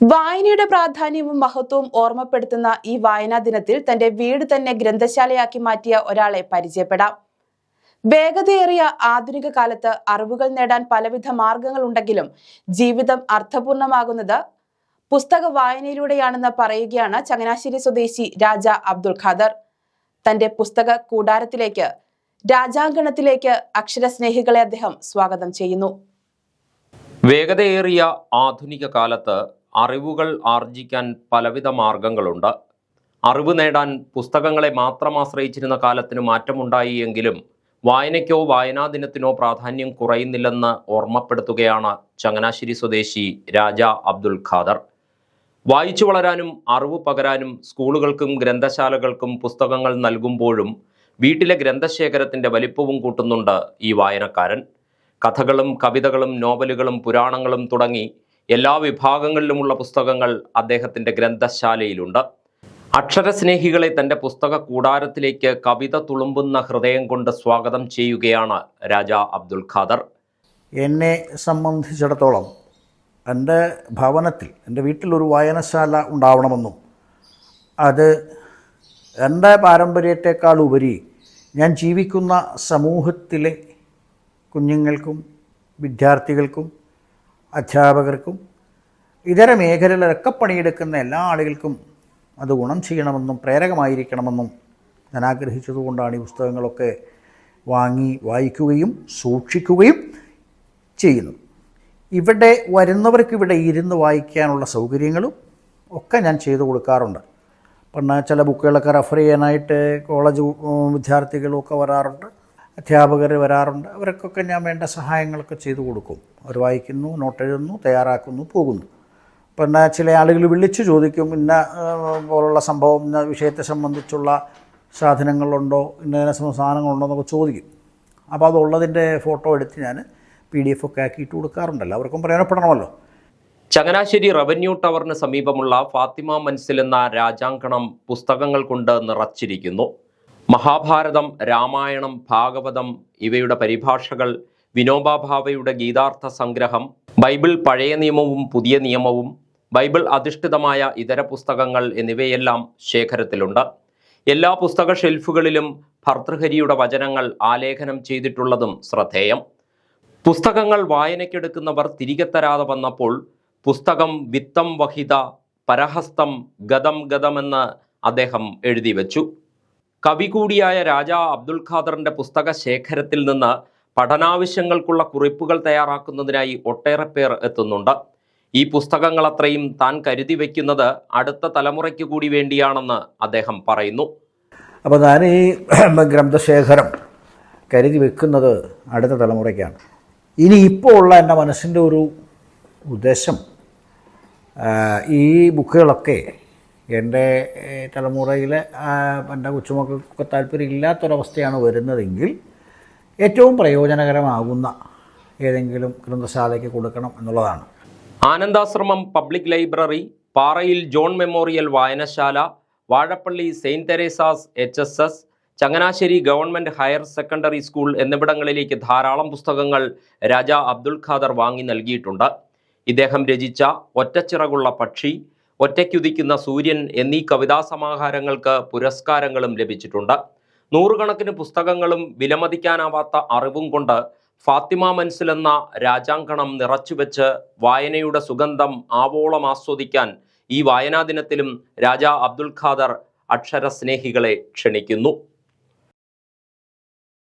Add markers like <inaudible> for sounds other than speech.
വായനയുടെ പ്രാധാന്യവും മഹത്വവും ഓർമ്മപ്പെടുത്തുന്ന ഈ വായനാ ദിനത്തിൽ തന്റെ വീട് തന്നെ ഗ്രന്ഥശാലയാക്കി മാറ്റിയ ഒരാളെ പരിചയപ്പെടാം. വേഗതയേറിയ ആധുനിക കാലത്ത് അറിവുകൾ നേടാൻ പലവിധ മാർഗങ്ങളുണ്ടെങ്കിലും ജീവിതം അർത്ഥപൂർണമാകുന്നത് പുസ്തക വായനയിലൂടെയാണെന്ന് പറയുകയാണ് ചങ്ങനാശ്ശേരി സ്വദേശി രാജ അബ്ദുൾ ഖാദർ. തന്റെ പുസ്തക കൂടാരത്തിലേക്ക് രാജാങ്കണത്തിലേക്ക് അക്ഷരസ്നേഹികളെ അദ്ദേഹം സ്വാഗതം ചെയ്യുന്നു. വേഗതയേറിയ ആധുനിക കാലത്ത് അറിവുകൾ ആർജിക്കാൻ പലവിധ മാർഗങ്ങളുണ്ട്. അറിവ് നേടാൻ പുസ്തകങ്ങളെ മാത്രം ആശ്രയിച്ചിരുന്ന കാലത്തിന് മാറ്റമുണ്ടായി എങ്കിലും വായനയ്ക്കോ വായനാദിനത്തിനോ പ്രാധാന്യം കുറയുന്നില്ലെന്ന് ഓർമ്മപ്പെടുത്തുകയാണ് ചങ്ങനാശ്ശേരി സ്വദേശി രാജ അബ്ദുൽ ഖാദർ. വായിച്ചു വളരാനും അറിവ് പകരാനും സ്കൂളുകൾക്കും ഗ്രന്ഥശാലകൾക്കും പുസ്തകങ്ങൾ നൽകുമ്പോഴും വീട്ടിലെ ഗ്രന്ഥശേഖരത്തിന്റെ വലിപ്പവും കൂട്ടുന്നുണ്ട് ഈ വായനക്കാരൻ. കഥകളും കവിതകളും നോവലുകളും പുരാണങ്ങളും തുടങ്ങി എല്ലാ വിഭാഗങ്ങളിലുമുള്ള പുസ്തകങ്ങൾ അദ്ദേഹത്തിന്റെ ഗ്രന്ഥശാലയിലുണ്ട്. അക്ഷരസ്നേഹികളെ തന്റെ പുസ്തക കൂടാരത്തിലേക്ക് കവിത തുളുമ്പുന്ന ഹൃദയം കൊണ്ട് സ്വാഗതം ചെയ്യുകയാണ് രാജ അബ്ദുൽ ഖാദർ. എന്നെ സംബന്ധിച്ചിടത്തോളം എന്റെ ഭവനത്തിൽ എന്റെ വീട്ടിലൊരു വായനശാല ഉണ്ടാവണമെന്നും അത് എന്റെ പാരമ്പര്യത്തെക്കാൾ ഉപരി ഞാൻ ജീവിക്കുന്ന സമൂഹത്തിലെ കുഞ്ഞുങ്ങൾക്കും വിദ്യാർത്ഥികൾക്കും അധ്യാപകർക്കും ഇതര മേഖലകളിലൊക്കെ പണിയെടുക്കുന്ന എല്ലാ ആളുകൾക്കും അത് ഗുണം ചെയ്യണമെന്നും പ്രേരകമായിരിക്കണമെന്നും ഞാൻ ആഗ്രഹിച്ചതുകൊണ്ടാണ് ഈ പുസ്തകങ്ങളൊക്കെ വാങ്ങി വായിക്കുകയും സൂക്ഷിക്കുകയും ചെയ്യുന്നു ഇവിടെ വരുന്നവർക്ക് ഇവിടെ ഇരുന്ന് വായിക്കാനുള്ള സൗകര്യങ്ങളും ഒക്കെ ഞാൻ ചെയ്തു കൊടുക്കാറുണ്ട്. പിന്നെ ചില ബുക്കുകളൊക്കെ റെഫർ ചെയ്യാനായിട്ട് കോളേജ് ഉം, വിദ്യാർത്ഥികളും ഒക്കെ വരാറുണ്ട്. അധ്യാപകർ വരാറുണ്ട്. അവർക്കൊക്കെ ഞാൻ വേണ്ട സഹായങ്ങളൊക്കെ ചെയ്തു കൊടുക്കും. അവർ വായിക്കുന്നു നോട്ട് എഴുതുന്നു തയ്യാറാക്കുന്നു പോകുന്നു. പിന്നെ ചില ആളുകൾ വിളിച്ചു ചോദിക്കും ഇന്ന പോലുള്ള സംഭവം ഇന്ന വിഷയത്തെ സംബന്ധിച്ചുള്ള സാധനങ്ങളുണ്ടോ ഇന്നതിനെ സാധനങ്ങളുണ്ടോ എന്നൊക്കെ ചോദിക്കും. അപ്പോൾ അതുള്ളതിന്റെ ഫോട്ടോ എടുത്ത് ഞാൻ പി ഡി എഫ് ഒക്കെ ആക്കിയിട്ട് കൊടുക്കാറുണ്ടല്ലോ. അവർക്കും പ്രയോജനപ്പെടണമല്ലോ. ചങ്ങനാശ്ശേരി റവന്യൂ ടവറിന് സമീപമുള്ള ഫാത്തിമ മൻസിൽ എന്ന രാജാങ്കണം പുസ്തകങ്ങൾ കൊണ്ട് നിറച്ചിരിക്കുന്നു. മഹാഭാരതം രാമായണം ഭാഗവതം ഇവയുടെ പരിഭാഷകൾ വിനോബാഭാവയുടെ ഗീതാർത്ഥ സംഗ്രഹം ബൈബിൾ പഴയ നിയമവും പുതിയ നിയമവും ബൈബിൾ അധിഷ്ഠിതമായ ഇതര പുസ്തകങ്ങൾ എന്നിവയെല്ലാം ശേഖരത്തിലുണ്ട്. എല്ലാ പുസ്തക ഷെൽഫുകളിലും ഭർതൃഹരിയുടെ വചനങ്ങൾ ആലേഖനം ചെയ്തിട്ടുള്ളതും ശ്രദ്ധേയം. പുസ്തകങ്ങൾ വായനയ്ക്കെടുക്കുന്നവർ തിരികെ തരാതെ വന്നപ്പോൾ പുസ്തകം വിത്തം വഹിത പരഹസ്തം ഗതം ഗതമെന്ന് അദ്ദേഹം എഴുതി വച്ചു. കവി കൂടിയായ രാജ അബ്ദുൽ ഖാദറിന്റെ പുസ്തക ശേഖരത്തിൽ നിന്ന് പഠനാവശ്യങ്ങൾക്കുള്ള കുറിപ്പുകൾ തയ്യാറാക്കുന്നതിനായി ഒട്ടേറെ പേർ എത്തുന്നുണ്ട്. ഈ പുസ്തകങ്ങൾ അത്രയും താൻ കരുതി വയ്ക്കുന്നത് അടുത്ത തലമുറയ്ക്ക് കൂടി വേണ്ടിയാണെന്ന് അദ്ദേഹം പറയുന്നു. അപ്പോൾ ഞാൻ ഈ <clears throat> ഗ്രന്ഥശേഖരം കരുതി വെക്കുന്നത് അടുത്ത തലമുറയ്ക്കാണ്. ഇനി ഇപ്പോൾ ഉള്ള എന്റെ മനസ്സിന്റെ ഒരു ഉദ്ദേശം ഈ ബുക്കുകളൊക്കെ എന്റെ തലമുറയിൽ എന്റെ കൊച്ചുമക്കൾക്കൊക്കെ താല്പര്യമില്ലാത്തൊരവസ്ഥയാണ് വരുന്നതെങ്കിൽ ഏറ്റവും പ്രയോജനകരമാകുന്ന ഏതെങ്കിലും ഗ്രന്ഥശാലയ്ക്ക് കൊടുക്കണം എന്നുള്ളതാണ്. Anandashramam public library Parayil John memorial വായനശാല Vazhappally saint Theresa's H S S Changanassery government higher secondary school എന്നിവിടങ്ങളിലേക്ക് ധാരാളം പുസ്തകങ്ങൾ രാജ അബ്ദുൽ ഖാദർ വാങ്ങി നൽകിയിട്ടുണ്ട്. ഇദ്ദേഹം രചിച്ച ഒറ്റച്ചിറകുള്ള പക്ഷി ഒറ്റയ്ക്കുദിക്കുന്ന സൂര്യൻ എന്നീ കവിതാ സമാഹാരങ്ങൾക്ക് പുരസ്കാരങ്ങളും ലഭിച്ചിട്ടുണ്ട്. നൂറുകണക്കിന് പുസ്തകങ്ങളും വിലമതിക്കാനാവാത്ത അറിവും കൊണ്ട് ഫാത്തിമ മൻസിൽ എന്ന രാജാങ്കണം നിറച്ചുവെച്ച് വായനയുടെ സുഗന്ധം ആവോളം ആസ്വദിക്കാൻ ഈ വായനാ ദിനത്തിലും രാജ അബ്ദുൽ ഖാദർ അക്ഷരസ്നേഹികളെ ക്ഷണിക്കുന്നു.